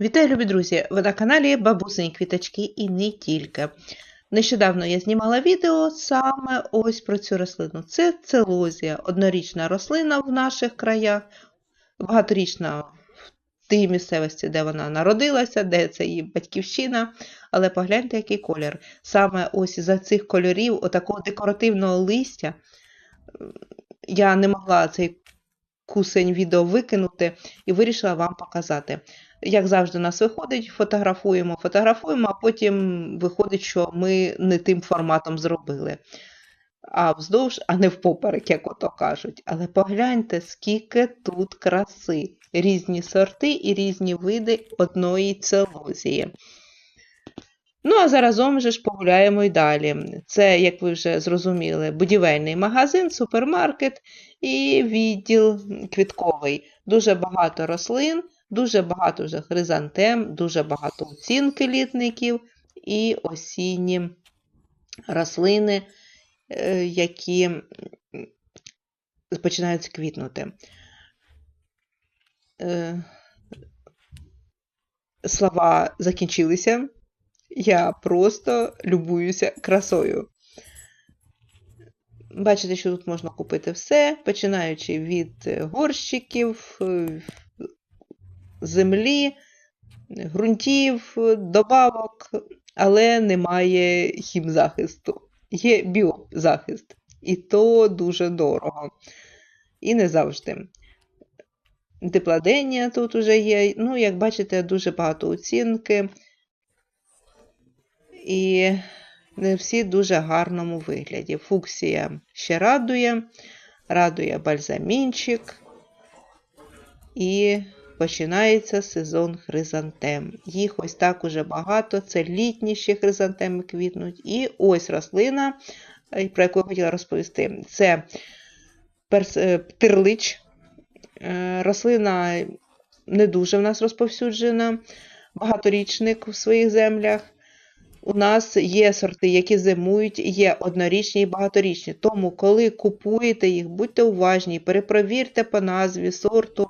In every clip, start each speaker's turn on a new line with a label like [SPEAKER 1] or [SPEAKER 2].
[SPEAKER 1] Вітаю, любі друзі! Ви на каналі Бабусині Квіточки і не тільки. Нещодавно я знімала відео саме ось про цю рослину. Це целозія, однорічна рослина в наших краях, багаторічна в тій місцевості, де вона народилася, де це її батьківщина. Але погляньте, який колір. Саме ось за цих кольорів, отакого декоративного листя, я не могла цей кусень відео викинути і вирішила вам показати. Як завжди, у нас виходить, фотографуємо, фотографуємо, а потім виходить, що ми не тим форматом зробили. А вздовж, а не впоперек, як ото кажуть. Але погляньте, скільки тут краси. Різні сорти і різні види одної целозії. Ну, а заразом же ж погуляємо і далі. Це, як ви вже зрозуміли, будівельний магазин, супермаркет і відділ квітковий. Дуже багато рослин, дуже багато вже хризантем, дуже багато оцінки літників і осінні рослини, е, які починають квітнути. Е, Слова закінчилися. Я просто любуюся красою. Бачите, що тут можна купити все, починаючи від горщиків, землі, ґрунтів, добавок, але немає хімзахисту. Є біозахист. І то дуже дорого. І не завжди. Тепладення тут уже є. Ну, як бачите, дуже багато оцінки. І не всі дуже гарному вигляді. Фуксія ще радує, радує бальзамінчик. І починається сезон хризантем. Їх ось так уже багато, це літніші хризантеми квітнуть. І ось рослина, про яку я хотіла розповісти, це перс... птирлич. Рослина не дуже в нас розповсюджена, багаторічник в своїх землях. У нас є сорти, які зимують, є однорічні і багаторічні. Тому, коли купуєте їх, будьте уважні, перепровірте по назві сорту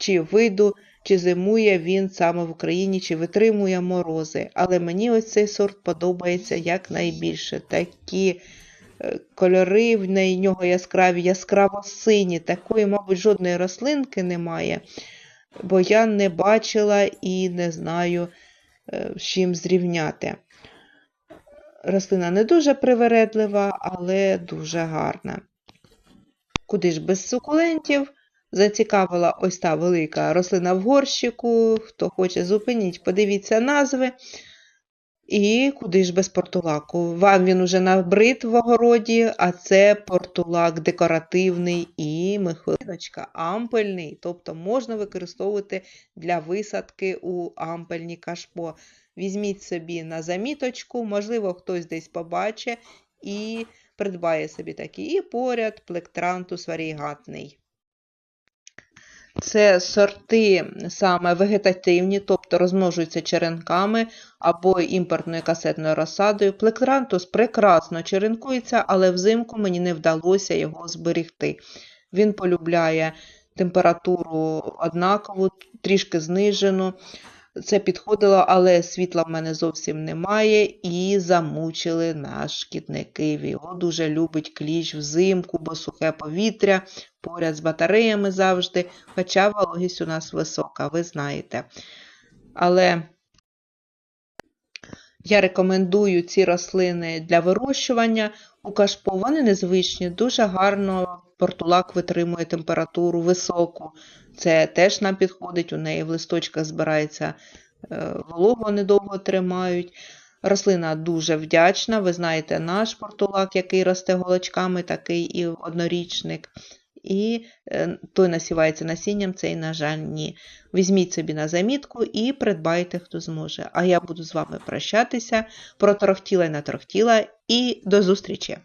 [SPEAKER 1] чи виду, чи зимує він саме в Україні, чи витримує морози. Але мені ось цей сорт подобається якнайбільше. Такі кольори в нього яскраві, яскраво сині. Такої, мабуть, жодної рослинки немає, бо я не бачила і не знаю, з чим зрівняти. Рослина не дуже привередлива, але дуже гарна. Куди ж без сукулентів? Зацікавила ось та велика рослина в горщику. Хто хоче зупиніть, подивіться назви. І куди ж без портулаку? Вам він уже набрид в огороді, а це портулак декоративний і михайлиночка ампельний. Тобто можна використовувати для висадки у ампельні кашпо. Візьміть собі на заміточку, можливо, хтось десь побачить і придбає собі такий. І поряд плектрантус варігатний. Це сорти саме вегетативні, тобто розмножуються черенками або імпортною касетною розсадою. Плектрантус прекрасно черенкується, але взимку мені не вдалося його зберігти. Він полюбляє температуру однакову, трішки знижену. Це підходило, але світла в мене зовсім немає, і замучили наш шкідників. Його дуже любить кліщ взимку, бо сухе повітря, поряд з батареями завжди, хоча вологість у нас висока, ви знаєте. Але я рекомендую ці рослини для вирощування у кашпо. Вони незвичні, дуже гарно портулак витримує температуру високу. Це теж нам підходить, у неї в листочках збирається вологу, недовго тримають. Рослина дуже вдячна. Ви знаєте, наш портулак, який росте голочками, такий і однорічник. І той насівається насінням, цей, на жаль, ні. Візьміть собі на замітку і придбайте, хто зможе. А я буду з вами прощатися. Проторохтіла і наторохтіла, і до зустрічі!